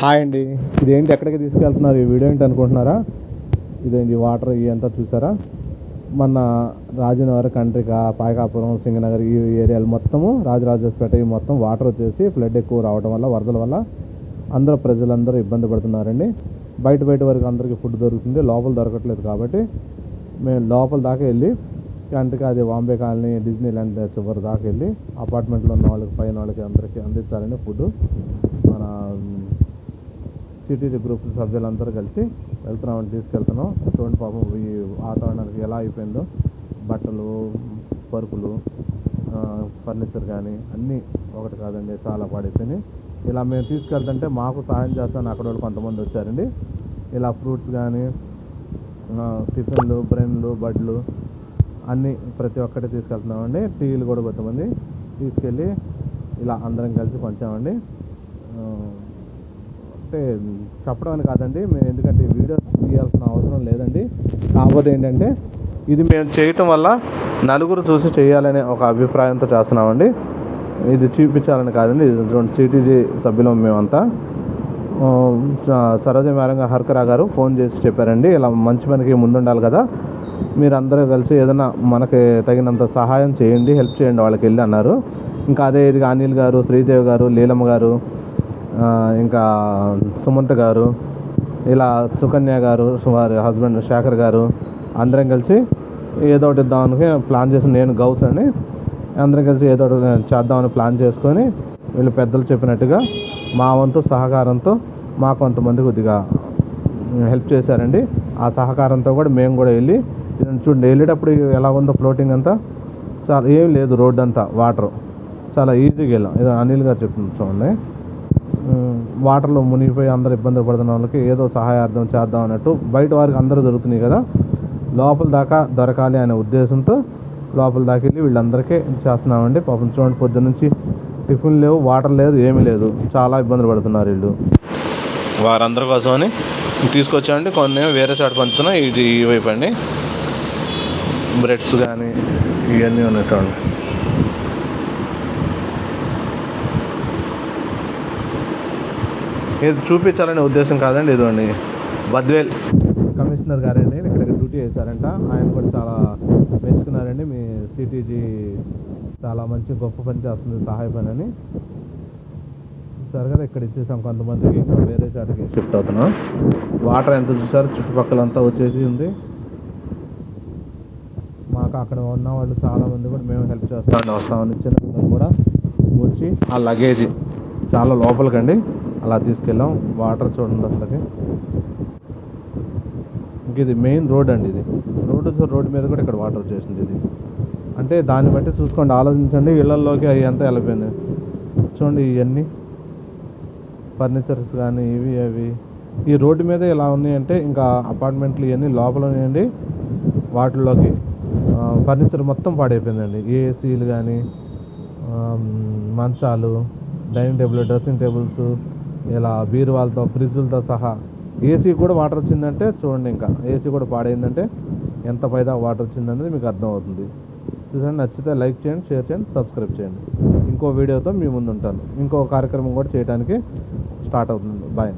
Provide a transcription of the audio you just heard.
Hi అండి. ఇదేంటి ఎక్కడికి తీసుకెళ్తున్నారు? ఈ వీడియో ఏంటి అనుకుంటున్నారా? ఇదేంటి వాటర్ ఇవంతా చూసారా? మన రాజనగర్ కంట్రిక పాయకాపురం సింగనగర్ ఈ ఏరియాలు మొత్తము రాజరాజేశ్వరపేట ఈ మొత్తం వాటర్ వచ్చేసి ఫ్లడ్ ఎక్కువ రావడం వల్ల వరదల వల్ల అందరూ ప్రజలందరూ ఇబ్బంది పడుతున్నారండి. బయట బయట వరకు అందరికీ ఫుడ్ దొరుకుతుంది లోపల దొరకట్లేదు కాబట్టి మేము లోపల దాకా వెళ్ళి కంటికి అది బాంబే కాలనీ డిజ్నీ ల్యాండ్ చివరి దాకా వెళ్ళి అపార్ట్మెంట్లో ఉన్న వాళ్ళకి పైన వాళ్ళకి అందరికీ అందించాలని ఫుడ్ మన సిటీ గ్రూప్ సభ్యులందరూ కలిసి వెళ్తున్నామని తీసుకెళ్తున్నాం. చూడండి పాపం ఈ వాతావరణానికి ఎలా అయిపోయిందో. బట్టలు పరుపులు ఫర్నిచర్ కానీ అన్నీ ఒకటి కాదండి చాలా పాడైపోయినాయి. ఇలా మేము తీసుకెళ్తుంటే మాకు సహాయం చేస్తాను అక్కడ వాళ్ళు కొంతమంది వచ్చారండి. ఇలా ఫ్రూట్స్ కానీ టిఫిన్లు బ్రెన్లు బడ్లు అన్నీ ప్రతి ఒక్కటి తీసుకెళ్తున్నామండి. టీలు కూడా కొంతమంది తీసుకెళ్ళి ఇలా అందరం కలిసి పంచామండి. ఆ, అంటే చెప్పడం అని కాదండి మేము ఎందుకంటే వీడియోస్ తీయాల్సిన అవసరం లేదండి. కాకపోతే ఏంటంటే ఇది మేము చేయటం వల్ల నలుగురు చూసి చేయాలనే ఒక అభిప్రాయంతో చేస్తున్నామండి. ఇది చూపించాలని కాదండి ఇది సిటీజీ సభ్యులం మేమంతా. సరోజ మేరంగా హర్కరా గారు ఫోన్ చేసి చెప్పారండి ఇలా మంచి పనికి ముందుండాలి కదా. మీరు అందరూ కలిసి ఏదైనా మనకి తగినంత సహాయం చేయండి హెల్ప్ చేయండి వాళ్ళకి వెళ్ళి అన్నారు. ఇంకా అదే ఇదిగా అనిల్ గారు శ్రీదేవి గారు లీలమ్మ గారు ఇంకా సుమంత్ గారు ఇలా సుకన్య గారు వారి హస్బెండ్ శేఖర్ గారు అందరం కలిసి ఏదో ఒకటి ఇద్దామని ప్లాన్ చేసి నేను గౌస్ అని అందరం కలిసి ఏదో ఒకటి చేద్దామని ప్లాన్ చేసుకొని వీళ్ళు పెద్దలు చెప్పినట్టుగా మా వంతు సహకారంతో మా కొంతమంది కొద్దిగా హెల్ప్ చేశారండి. ఆ సహకారంతో కూడా మేము కూడా వెళ్ళి చూడండి వెళ్ళేటప్పుడు ఎలా ఉందో ఫ్లోటింగ్ అంతా. చాలా ఏం లేదు రోడ్ అంతా వాటర్. చాలా ఈజీగా వెళ్ళాం. ఇది అనిల్ గారు చెప్తుంది చూడండి. వాటర్లో మునిగిపోయి అందరు ఇబ్బంది పడుతున్న వాళ్ళకి ఏదో సహాయార్థం చేద్దాం అన్నట్టు బయట వారికి అందరూ దొరుకుతున్నాయి కదా. లోపల దాకా దొరకాలి అనే ఉద్దేశంతో లోపల దాకా వెళ్ళి వీళ్ళందరికీ చేస్తున్నామండి. పాపం చూడండి పొద్దు నుంచి టిఫిన్ లేవు వాటర్ లేదు ఏమీ లేదు. చాలా ఇబ్బందులు పడుతున్నారు వీళ్ళు. వారందరి కోసమని తీసుకొచ్చామండి. కొన్ని వేరే చోట పంచుతున్నాం ఇది ఈ వైపు అండి. బ్రెడ్స్ కానీ ఇవన్నీ ఉన్నాయి చూడండి. ఇది చూపించాలనే ఉద్దేశం కాదండి ఇదండి బద్వేల్ కమిషనర్ గారండి ఇక్కడ డ్యూటీ చేశారంట. ఆయన కూడా చాలా మెచ్చుకున్నారండి. మీ సిటీజీ చాలా మంచి గొప్ప పని చేస్తుంది సహాయ పని అని. చూసారు కదా ఇక్కడ ఇచ్చేసాం కొంతమందికి. ఇంకా వేరే చాటుకి షిఫ్ట్ అవుతున్నాం. వాటర్ ఎంత చూసారు? చుట్టుపక్కలంతా వచ్చేసి ఉంది. మాకు అక్కడ ఉన్న వాళ్ళు చాలామంది కూడా మేము హెల్ప్ చేస్తామని వస్తామని చిన్న కూడా వచ్చి ఆ లగేజ్ చాలా లోపలికండి. అలా తీసుకెళ్ళాం. వాటర్ చూడండి అసలుకి. ఇంక ఇది మెయిన్ రోడ్ అండి ఇది. రోడ్డు రోడ్డు మీద కూడా ఇక్కడ వాటర్ వచ్చేసింది ఇది. అంటే దాన్ని బట్టి చూసుకోండి ఆలోచించండి. ఇళ్ళలోకి అవి అంతా వెళ్ళిపోయింది. చూడండి ఇవన్నీ. ఫర్నిచర్స్ కానీ ఇవి అవి. ఈ రోడ్డు మీద ఎలా ఉన్నాయంటే ఇంకా అపార్ట్మెంట్లు ఇవన్నీ లోపల ఉన్నాయండి. వాటిల్లోకి ఫర్నిచర్ మొత్తం పాడైపోయిందండి. ఏసీలు కానీ మంచాలు డైనింగ్ టేబుల్ డ్రెస్సింగ్ టేబుల్స్ ఇలా బీరువాలతో ఫ్రిడ్జ్లతో సహా ఏసీ కూడా వాటర్ వచ్చిందంటే చూడండి ఇంకా. ఏసీ కూడా పాడైందంటే ఎంత పైదా వాటర్ వచ్చిందనేది మీకు అర్థమవుతుంది. చూసాను నచ్చితే లైక్ చేయండి షేర్ చేయండి సబ్స్క్రైబ్ చేయండి. ఇంకో వీడియోతో మీ ముందు ఉంటాను ఇంకో కార్యక్రమం కూడా చేయడానికి స్టార్ట్ అవుతుంది. బాయ్